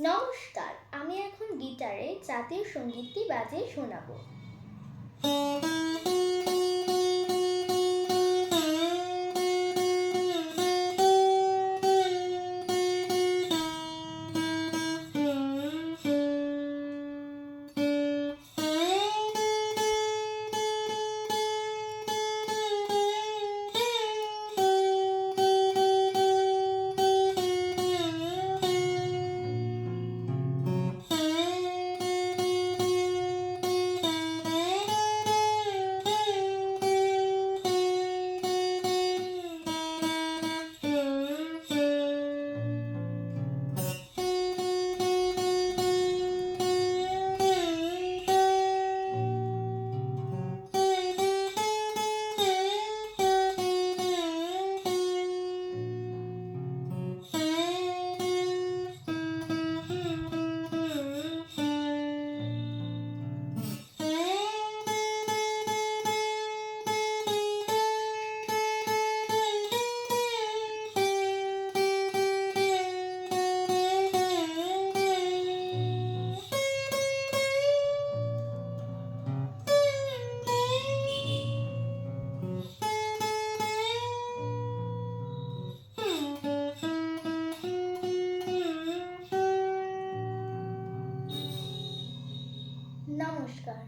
নমস্কার আমি এখন গিটারে জাতীয় সঙ্গীতটি বাজিয়ে শোনাবো। নমস্কার।